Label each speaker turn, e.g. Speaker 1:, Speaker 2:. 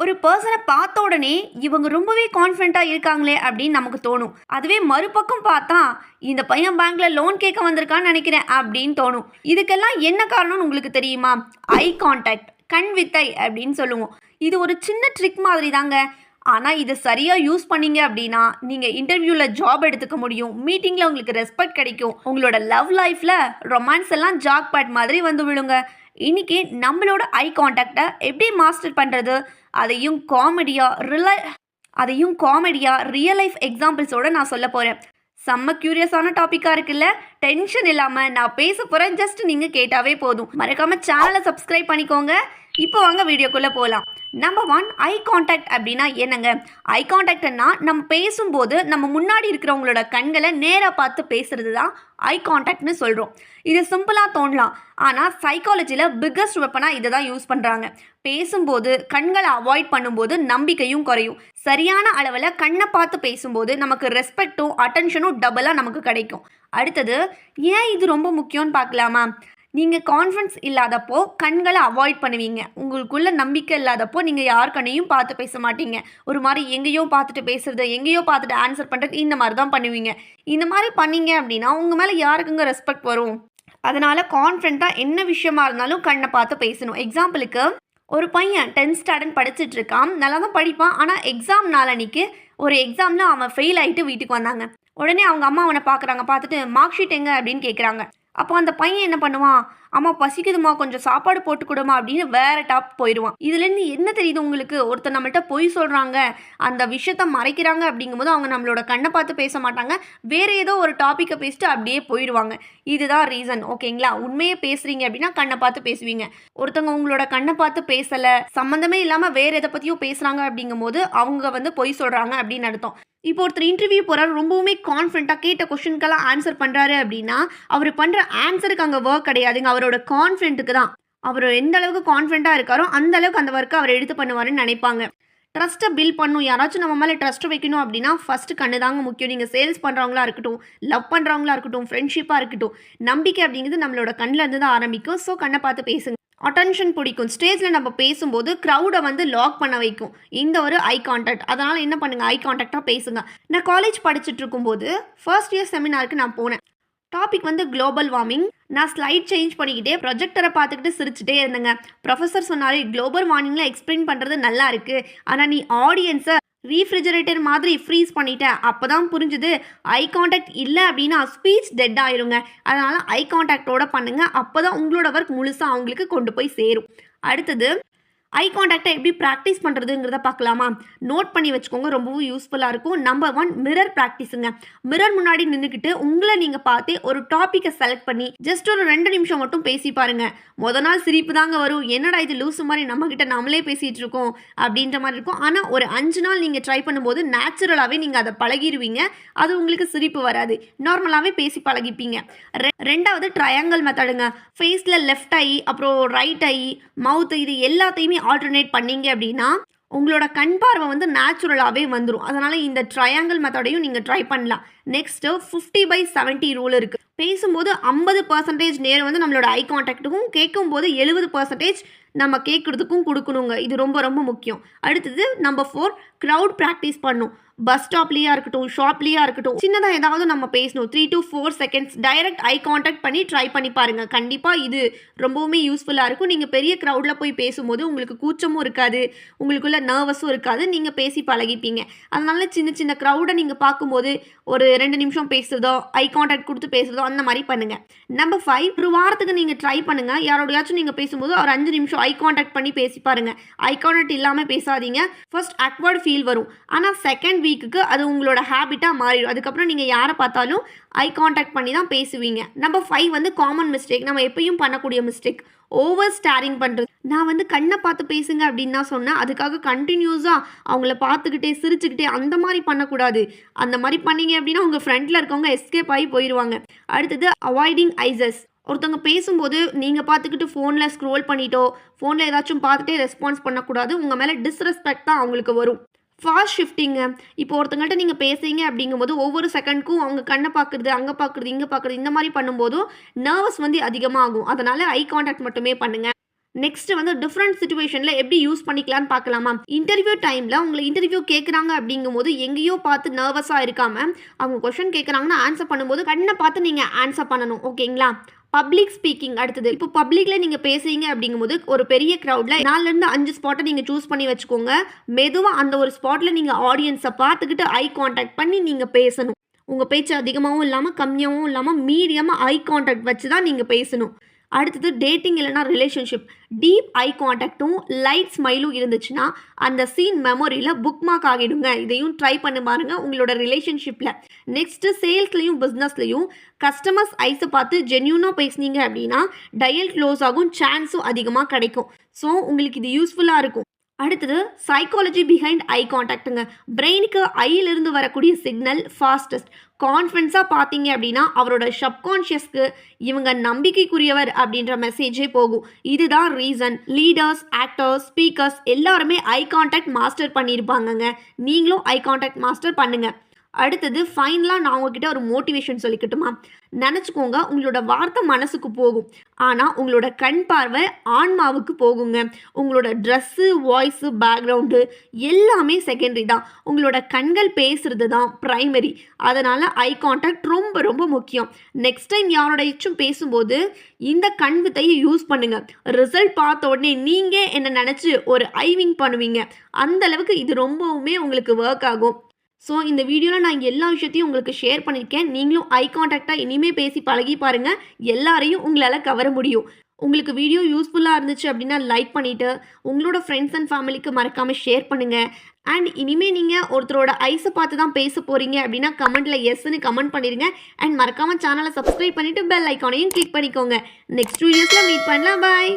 Speaker 1: ஒரு பர்சனை பார்த்த உடனே இவங்க ரொம்பவே கான்ஃபிடண்ட்டாக இருக்காங்களே அப்படின்னு நமக்கு தோணும். அதுவே மறுபக்கம் பார்த்தா இந்த பையன் பேங்க்ல லோன் கேட்க வந்திருக்கான்னு நினைக்கிறேன் அப்படின்னு தோணும். இதுக்கெல்லாம் என்ன காரணம்னு உங்களுக்கு தெரியுமா? ஐ கான்டாக்ட் கண் வித்தை அப்படின்னு சொல்லுவோம். இது ஒரு சின்ன ட்ரிக் மாதிரி தாங்க ஆனால் இதை சரியாக யூஸ் பண்ணீங்க அப்படின்னா நீங்கள் இன்டர்வியூவில் ஜாப் எடுத்துக்க முடியும். மீட்டிங்கில் உங்களுக்கு ரெஸ்பெக்ட் கிடைக்கும். உங்களோட லவ் லைஃப்பில் ரொமான்ஸ் எல்லாம் ஜாக் பேட் மாதிரி வந்து விழுங்க. இன்னைக்கு நம்மளோட ஐ காண்டாக்டை எப்படி மாஸ்டர் பண்ணுறது அதையும் காமெடியாக ரில அதையும் காமெடியாக ரியல் லைஃப் எக்ஸாம்பிள்ஸோட நான் சொல்ல போகிறேன் செம்ம க்யூரியஸான டாப்பிக்காக இருக்குல்ல? டென்ஷன் இல்லாமல் நான் பேச போகிறேன் ஜஸ்ட் நீங்கள் கேட்டாவே போதும். மறக்காமல் சேனலை சப்ஸ்கிரைப் பண்ணிக்கோங்க. இப்போ வாங்க வீடியோக்குள்ளே போகலாம் நம்பர் ஒன் ஐ காண்டாக்ட் அப்படின்னா என்னங்க? ஐ காண்டாக்ட்னா நம்ம பேசும்போது நம்ம முன்னாடி இருக்கிறவங்களோட கண்களை நேராக பார்த்து பேசுறது தான் ஐ காண்டாக்ட்னு சொல்கிறோம் இது சிம்பிளாக தோணலாம். ஆனால் சைக்காலஜியில் பிக்கஸ்ட் வெப்பனாக இதை தான் யூஸ் பண்ணுறாங்க பேசும்போது கண்களை அவாய்ட் பண்ணும்போது நம்பிக்கையும் குறையும். சரியான அளவில் கண்ணை பார்த்து பேசும்போது நமக்கு ரெஸ்பெக்ட்டும் அட்டென்ஷனும் டபுளாக நமக்கு கிடைக்கும். அடுத்தது ஏன் இது ரொம்ப முக்கியம்னு பார்க்கலாமா? நீங்கள் கான்ஃபிடன்ஸ் இல்லாதப்போ கண்களை அவாய்ட் பண்ணுவீங்க. உங்களுக்குள்ள நம்பிக்கை இல்லாதப்போ நீங்கள் யார் கண்ணையும் பார்த்து பேச மாட்டீங்க. ஒரு மாதிரி எங்கேயோ பார்த்துட்டு பேசுறது எங்கேயோ பார்த்துட்டு ஆன்சர் பண்ணுறது இந்த மாதிரி தான் பண்ணுவீங்க. இந்த மாதிரி பண்ணீங்க அப்படின்னா உங்கள் மேலே யாருக்குங்க ரெஸ்பெக்ட் வரும்? அதனால் கான்ஃபிடண்ட்டாக என்ன விஷயமா இருந்தாலும் கண்ணை பார்த்து பேசணும். எக்ஸாம்பிளுக்கு ஒரு பையன் டென்த் ஸ்டாண்டர்ட் படிச்சுட்டு இருக்கான். நல்லா தான் படிப்பான். ஆனால் எக்ஸாம் நாளன்னைக்கு ஒரு எக்ஸாமில் அவன் ஃபெயில் ஆகிட்டு வீட்டுக்கு வந்தாங்க. உடனே அவங்க அம்மா அவனை பார்க்குறாங்க. பார்த்துட்டு மார்க் ஷீட் எங்க? அப்படின்னு கேட்குறாங்க அப்போ அந்த பையன் என்ன பண்ணுவான்? அம்மா பசிக்குதுமா கொஞ்சம் சாப்பாடு போட்டு கொடுமா அப்படின்னு வேற டாப் போயிடுவான் இதுலேருந்து என்ன தெரியுது உங்களுக்கு? ஒருத்தர் நம்மள்ட்ட பொய் சொல்கிறாங்க அந்த விஷயத்த மறைக்கிறாங்க அப்படிங்கும்போது அவங்க நம்மளோட கண்ணை பார்த்து பேச மாட்டாங்க. வேற ஏதோ ஒரு டாப்பிக்கை பேசிட்டு அப்படியே போயிடுவாங்க இதுதான் ரீசன் ஓகேங்களா உண்மையே பேசுறீங்க அப்படின்னா கண்ணை பார்த்து பேசுவீங்க. ஒருத்தவங்க உங்களோட கண்ணை பார்த்து பேசலை சம்மந்தமே இல்லாமல் வேற எதை பற்றியும் பேசுகிறாங்க அப்படிங்கும்போது அவங்க வந்து பொய் சொல்கிறாங்க அப்படின்னு அர்த்தம். இப்போ ஒருத்தர் இன்டர்வியூ போகிறார் ரொம்பவுமே கான்ஃபிடண்ட்டாக கேட்ட கொஷினுக்கெல்லாம் ஆன்சர் பண்ணுறாரு அப்படின்னா அவர் பண்ணுற ஆன்சருக்கு அங்கே ஒர்க் கிடையாதுங்க. அவர் அவரோட கான்ஃபிடென்ட்டுக்கு தான். அவர் எந்த அளவுக்கு கான்ஃபிடண்ட்டாக இருக்காரோ அந்த அளவுக்கு அந்த ஒர்க்கை அவர் எடுத்து பண்ணுவாருன்னு நினைப்பாங்க. ட்ரஸ்ட்டை பில் பண்ணும். யாராச்சும் நம்ம மேலே ட்ரஸ்ட் வைக்கணும் அப்படின்னா ஃபஸ்ட்டு கண்ணு தாங்க முக்கியம். நீங்கள் சேல்ஸ் பண்ணுறவங்களா இருக்கட்டும் லவ் பண்ணுறவங்களா இருக்கட்டும் ஃப்ரெண்ட்ஷிப்பாக இருக்கட்டும் நம்பிக்கை அப்படிங்கிறது நம்மளோட கண்ணில் இருந்து தான் ஆரம்பிக்கும். ஸோ கண்ணை பார்த்து பேசுங்க. அட்டென்ஷன் பிடிக்கும். ஸ்டேஜில் நம்ம பேசும்போது க்ரௌடை வந்து லாக் பண்ண வைக்கும். இந்த ஒரு ஐ கான்டாக்ட் அதனால் என்ன பண்ணுங்கள் ஐ கான்டாக்டாக பேசுங்க. நான் காலேஜ் படிச்சுட்டு இருக்கும்போது ஃபர்ஸ்ட் இயர் செமினாருக்கு நான் போனேன். டாபிக் வந்து குளோபல் வார்மிங் நான் ஸ்லைட் சேஞ்ச் பண்ணிக்கிட்டே ப்ரொஜெக்டரை பார்த்துக்கிட்டு சிரிச்சுட்டே இருந்தேங்க. ப்ரொஃபஸர் சொன்னார் குளோபல் வார்மிங்கில் எக்ஸ்பிளைன் பண்ணுறது நல்லா இருக்குது ஆனால் நீ ஆடியன்ஸை ரீஃப்ரிஜரேட்டர் மாதிரி ஃப்ரீஸ் பண்ணிட்டேன் அப்போ தான் புரிஞ்சுது ஐ காண்டாக்ட் இல்லை அப்படின்னா ஸ்பீச் டெட் ஆயிருங்க. அதனால் ஐ காண்டாக்டோட பண்ணுங்கள் அப்போ தான் உங்களோட ஒர்க் முழுசாக அவங்களுக்கு கொண்டு போய் சேரும். அடுத்தது ஐ காண்டாக்டை எப்படி ப்ராக்டிஸ் பண்ணுறதுங்கிறத பார்க்கலாமா? நோட் பண்ணி வச்சுக்கோங்க ரொம்பவும் யூஸ்ஃபுல்லாக இருக்கும். நம்பர் ஒன் மிரர் ப்ராக்டிஸுங்க மிரர் முன்னாடி நின்றுக்கிட்டு உங்களை நீங்கள் பார்த்தே ஒரு டாப்பிக்கை செலக்ட் பண்ணி ஜஸ்ட் ஒரு ரெண்டு நிமிஷம் மட்டும் பேசி பாருங்க. முத நாள் சிரிப்பு தாங்க வரும். என்னடா இது லூஸ் மாதிரி நம்மக்கிட்ட நம்மளே பேசிகிட்டு இருக்கோம் அப்படின்ற மாதிரி இருக்கும். ஆனால் ஒரு அஞ்சு நாள் நீங்கள் ட்ரை பண்ணும்போது நேச்சுரலாகவே நீங்கள் அதை பழகிடுவீங்க அது உங்களுக்கு சிரிப்பு வராது. நார்மலாகவே பேசி பழகிப்பீங்க. ரெண்டாவது ட்ரையாங்கிள் மெத்தடுங்க ஃபேஸில் லெஃப்ட் ஐ அப்புறம் ரைட் ஐ மவுத் இது எல்லாத்தையுமே ஆல்டர்னேட் பண்ணீங்க அப்படின்னா உங்களோட கண் பார்வை வந்து நேச்சுரலாகவே வந்துடும் அதனால் இந்த ட்ரையாங்கிள் மெத்தடையும் நீங்கள் ட்ரை பண்ணலாம். Next fifty by seventy rule இருக்குது பேசும்போது ஐம்பது பர்சன்டேஜ் நேரம் வந்து நம்மளோட ஐ கான்டாக்ட்டுக்கும் கேட்கும்போது எழுபது பர்சன்டேஜ் நம்ம கேட்குறதுக்கும் கொடுக்கணுங்க. இது ரொம்ப ரொம்ப முக்கியம். அடுத்தது நம்பர் ஃபோர் க்ரௌட் ப்ராக்டிஸ் பண்ணும். பஸ் ஸ்டாப்லேயா இருக்கட்டும் ஷாப்லேயா இருக்கட்டும் சின்னதாக ஏதாவது நம்ம பேசணும். Three to four seconds direct eye contact பண்ணி ட்ரை பண்ணி பாருங்கள் கண்டிப்பாக இது ரொம்பவுமே யூஸ்ஃபுல்லாக இருக்கும். நீங்கள் பெரிய க்ரௌடில் போய் பேசும்போது உங்களுக்கு கூச்சமும் இருக்காது உங்களுக்குள்ள நர்வஸும் இருக்காது. நீங்கள் பேசி பழகிப்பீங்க. அதனால சின்ன சின்ன க்ரௌடை நீங்கள் பார்க்கும்போது ஒரு ரெண்டு நிமிஷம் பேசுகிறதோ ஐ கான்டாக்ட் கொடுத்து பேசுகிறதோ அந்த மாதிரி பண்ணுங்கள் நம்பர் ஃபைவ் ஒரு வாரத்துக்கு நீங்கள் ட்ரை பண்ணுங்க. யாரோடையாச்சும் நீங்கள் பேசும்போது ஒரு அஞ்சு நிமிஷம் ஐ கான்டாக்ட் பண்ணி பேசி பாருங்கள் ஐ கான்டாக்ட் இல்லாமல் பேசாதீங்க. ஃபர்ஸ்ட் அக்வர்ட் ஃபீல் வரும். ஆனால் செகண்ட் வீக்குக்கு அது உங்களோட ஹேபிட்டாக மாறிடும். அதுக்கப்புறம் நீங்கள் யாரை பார்த்தாலும் ஐ கான்டாக்ட் பண்ணி தான் பேசுவீங்க. நம்பர் ஃபைவ் வந்து காமன் மிஸ்டேக் நம்ம எப்பயும் பண்ணக்கூடிய மிஸ்டேக் ஓவர் ஸ்டாரிங் பண்ணுறது நான் வந்து கண்ணை பார்த்து பேசுங்க அப்படின்னு தான் சொன்னேன். அதுக்காக கண்டினியூஸாக அவங்கள பார்த்துக்கிட்டே சிரிச்சுக்கிட்டே அந்த மாதிரி பண்ணக்கூடாது. அந்த மாதிரி பண்ணீங்க அப்படின்னா உங்கள் ஃப்ரெண்டில் இருக்கவங்க எஸ்கேப் ஆகி போயிடுவாங்க அடுத்தது அவாய்டிங் ஐசஸ் ஒருத்தவங்க பேசும்போது நீங்கள் பார்த்துக்கிட்டு ஃபோனில் ஸ்க்ரோல் பண்ணிட்டோ ஃபோனில் ஏதாச்சும் பார்த்துட்டே ரெஸ்பான்ஸ் பண்ணக்கூடாது உங்கள் மேலே டிஸ்ரெஸ்பெக்ட் தான் அவங்களுக்கு வரும். ஃபாஸ்ட் ஷிஃப்டிங்க இப்போ ஒருத்தங்கள்ட்ட நீங்கள் பேசுகிறீங்க அப்படிங்கும்போது ஒவ்வொரு செகண்ட்க்கும் அவங்க கண்ணை பார்க்குறது அங்கே பார்க்குறது இங்கே பார்க்குறது இந்த மாதிரி பண்ணும்போதும் நர்வஸ் வந்து அதிகமாகும். அதனால் ஐ கான்டாக்ட் மட்டுமே பண்ணுங்கள் நெக்ஸ்ட் வந்து டிஃப்ரெண்ட் சுச்சுவேஷனில் எப்படி யூஸ் பண்ணிக்கலாம்னு பார்க்கலாமா இன்டர்வியூ டைமில் உங்களை இன்டர்வியூ கேட்குறாங்க அப்படிங்கும்போது எங்கேயோ பார்த்து நர்வஸாக இருக்காமல் அவங்க கொஷின் கேட்குறாங்கன்னா ஆன்சர் பண்ணும்போது கண்ணை பார்த்து நீங்கள் ஆன்சர் பண்ணணும். ஓகேங்களா பப்ளிக் ஸ்பீக்கிங் அடுத்தது. இப்போ பப்ளிக்ல நீங்க பேசுறீங்க அப்படிங்கும்போது ஒரு பெரிய க்ரௌடில் நாலுல இருந்து அஞ்சு ஸ்பாட்டை நீங்க சூஸ் பண்ணி வச்சுக்கோங்க. மெதுவா அந்த ஒரு ஸ்பாட்ல நீங்க ஆடியன்ஸை பார்த்துக்கிட்டு ஐ கான்டாக்ட் பண்ணி நீங்க பேசணும். உங்க பேச்சு அதிகமாகவும் இல்லாமல் கம்மியாகவும் இல்லாமல் மீடியமாக ஐ கான்டாக்ட் வச்சு தான் நீங்கள் பேசணும். அடுத்தது டேட்டிங் இல்லைனா ரிலேஷன்ஷிப் டீப் ஐ காண்டாக்டும் லைட் ஸ்மைலும் இருந்துச்சுன்னா அந்த சீன் மெமரியில் புக் மார்க் ஆகிடுங்க. இதையும் ட்ரை பண்ணி பாருங்க உங்களோட ரிலேஷன்ஷிப்பில் நெக்ஸ்ட்டு சேல்ஸ்லையும் பிஸ்னஸ்லையும் கஸ்டமர்ஸ் ஐஸை பார்த்து ஜென்யூனாக பேசுனீங்க அப்படின்னா டயல் க்ளோஸ் ஆகும் சான்ஸும் அதிகமாக கிடைக்கும். ஸோ உங்களுக்கு இது யூஸ்ஃபுல்லாக இருக்கும். அடுத்தது சைக்காலஜி பிஹைண்ட் ஐ காண்டாக்டுங்க பிரெயினுக்கு ஐயிலிருந்து வரக்கூடிய சிக்னல் ஃபாஸ்டஸ்ட் கான்ஃபிடன்ஸாக பார்த்தீங்க அப்படின்னா அவரோட சப்கான்ஷியஸ்க்கு இவங்க நம்பிக்கைக்குரியவர் அப்படின்ற மெசேஜே போகும். இதுதான் ரீசன் லீடர்ஸ் ஆக்டர்ஸ் ஸ்பீக்கர்ஸ் எல்லாருமே ஐ கான்டாக்ட் மாஸ்டர் பண்ணியிருப்பாங்கங்க நீங்களும் ஐ கான்டாக்ட் மாஸ்டர் பண்ணுங்கள் அடுத்தது ஃபைனலாக நான் உங்ககிட்ட ஒரு மோட்டிவேஷன் சொல்லிக்கட்டுமா? நினச்சிக்கோங்க உங்களோட வார்த்தை மனசுக்கு போகும். ஆனால் உங்களோட கண் பார்வை ஆன்மாவுக்கு போகுங்க. உங்களோட ட்ரெஸ்ஸு வாய்ஸு பேக்ரவுண்டு எல்லாமே செகண்டரி தான். உங்களோட கண்கள் பேசுகிறது தான் ப்ரைமரி அதனால் ஐ கான்டாக்ட் ரொம்ப ரொம்ப முக்கியம். நெக்ஸ்ட் டைம் யாரோடைச்சும் பேசும்போது இந்த கண் வித்தையை யூஸ் பண்ணுங்கள் ரிசல்ட் பார்த்த உடனே நீங்கள் என்ன நினச்சி ஒரு ஐவிங் பண்ணுவீங்க. அந்த அளவுக்கு இது ரொம்பவுமே உங்களுக்கு ஒர்க் ஆகும். ஸோ இந்த வீடியோவில் நான் எல்லா விஷயத்தையும் உங்களுக்கு ஷேர் பண்ணியிருக்கேன் நீங்களும் ஐ கான்டாக்டாக இனிமேல் பேசி பழகி பாருங்கள் எல்லாரையும் உங்களால் கவர முடியும். உங்களுக்கு வீடியோ யூஸ்ஃபுல்லாக இருந்துச்சு அப்படின்னா லைக் பண்ணிவிட்டு உங்களோட ஃப்ரெண்ட்ஸ் அண்ட் ஃபேமிலிக்கு மறக்காமல் ஷேர் பண்ணுங்கள் அண்ட் இனிமேல் நீங்கள் ஒருத்தரோட ஐஸை பார்த்து தான் பேச போகிறீங்க அப்படின்னா கமெண்ட்டில் எஸ்ன்னு கமெண்ட் பண்ணிடுங்க அண்ட் மறக்காமல் சேனலை சப்ஸ்கிரைப் பண்ணிவிட்டு பெல் ஐக்கானையும் கிளிக் பண்ணிக்கோங்க. நெக்ஸ்ட் வீடியோஸில் மீட் பண்ணலாம். பாய்